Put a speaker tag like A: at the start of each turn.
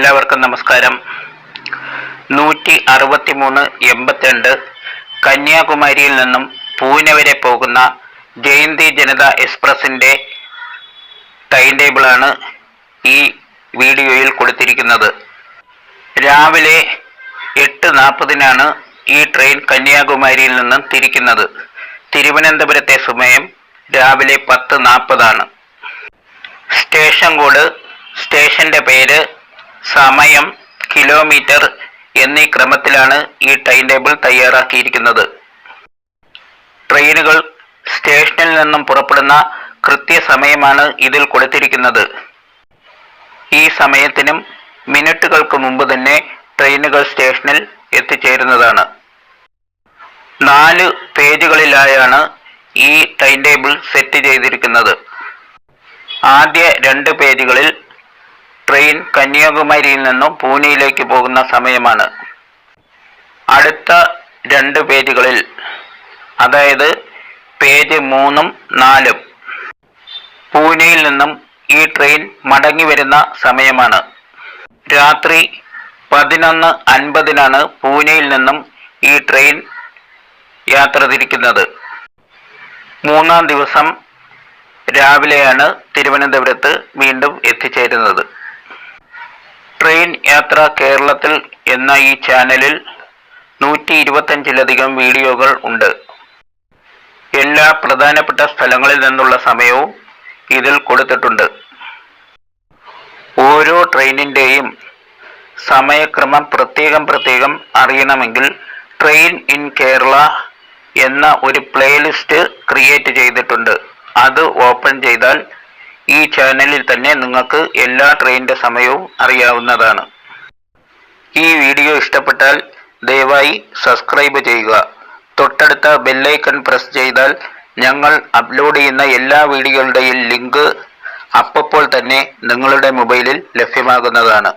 A: എല്ലാവർക്കും നമസ്കാരം. നൂറ്റി അറുപത്തി മൂന്ന് എൺപത്തിരണ്ട് കന്യാകുമാരിയിൽ നിന്നും പൂനെ വരെ പോകുന്ന ജയന്തി ജനത എക്സ്പ്രസിന്റെ ടൈം ടേബിളാണ് ഈ വീഡിയോയിൽ കൊടുത്തിരിക്കുന്നത്. രാവിലെ എട്ട് നാൽപ്പതിനാണ് ഈ ട്രെയിൻ കന്യാകുമാരിയിൽ നിന്നും തിരിക്കുന്നത്. തിരുവനന്തപുരത്തെ സമയം രാവിലെ പത്ത് നാൽപ്പതാണ്. സ്റ്റേഷൻ കോഡ് സ്റ്റേഷന്റെ പേര് സമയം കിലോമീറ്റർ എന്നീ ക്രമത്തിലാണ് ഈ ടൈം ടേബിൾ തയ്യാറാക്കിയിരിക്കുന്നത്. ട്രെയിനുകൾ സ്റ്റേഷനിൽ നിന്നും പുറപ്പെടുന്ന കൃത്യസമയമാണ് ഇതിൽ കൊടുത്തിരിക്കുന്നത്. ഈ സമയത്തിനും മിനിറ്റുകൾക്ക് മുമ്പ് തന്നെ ട്രെയിനുകൾ സ്റ്റേഷനിൽ എത്തിച്ചേരുന്നതാണ്. നാല് പേജുകളിലായാണ് ഈ ടൈം ടേബിൾ സെറ്റ് ചെയ്തിരിക്കുന്നത്. ആദ്യ രണ്ട് പേജുകളിൽ ട്രെയിൻ കന്യാകുമാരിയിൽ നിന്നും പൂനെയിലേക്ക് പോകുന്ന സമയമാണ്. അടുത്ത രണ്ട് പേജുകളിൽ അതായത് പേജ് മൂന്നും നാലും പൂനെയിൽ നിന്നും ഈ ട്രെയിൻ മടങ്ങി വരുന്ന സമയമാണ്. രാത്രി പതിനൊന്ന് അൻപതിനാണ് പൂനെയിൽ നിന്നും ഈ ട്രെയിൻ യാത്ര തിരിക്കുന്നത്. മൂന്നാം ദിവസം രാവിലെയാണ് തിരുവനന്തപുരത്ത് വീണ്ടും എത്തിച്ചേരുന്നത്. ട്രെയിൻ യാത്ര കേരളത്തിൽ എന്ന ഈ ചാനലിൽ നൂറ്റി ഇരുപത്തഞ്ചിലധികം വീഡിയോകൾ ഉണ്ട്. എല്ലാ പ്രധാനപ്പെട്ട സ്ഥലങ്ങളിൽ നിന്നുള്ള സമയവും ഇതിൽ കൊടുത്തിട്ടുണ്ട്. ഓരോ ട്രെയിനിന്റെയും സമയക്രമം പ്രത്യേകം പ്രത്യേകം അറിയണമെങ്കിൽ ട്രെയിൻ ഇൻ കേരള എന്ന ഒരു പ്ലേലിസ്റ്റ് ക്രിയേറ്റ് ചെയ്തിട്ടുണ്ട്. അത് ഓപ്പൺ ചെയ്താൽ ഈ ചാനലിൽ തന്നെ നിങ്ങൾക്ക് എല്ലാ ട്രെയിനിന്റെ സമയവും അറിയാവുന്നതാണ്. ഈ വീഡിയോ ഇഷ്ടപ്പെട്ടാൽ ദയവായി സബ്സ്ക്രൈബ് ചെയ്യുക. തൊട്ടടുത്ത ബെല്ലൈക്കൺ പ്രസ് ചെയ്താൽ ഞങ്ങൾ അപ്ലോഡ് ചെയ്യുന്ന എല്ലാ വീഡിയോകളുടെയും ലിങ്ക് അപ്പോൾ തന്നെ നിങ്ങളുടെ മൊബൈലിൽ ലഭ്യമാകുന്നതാണ്.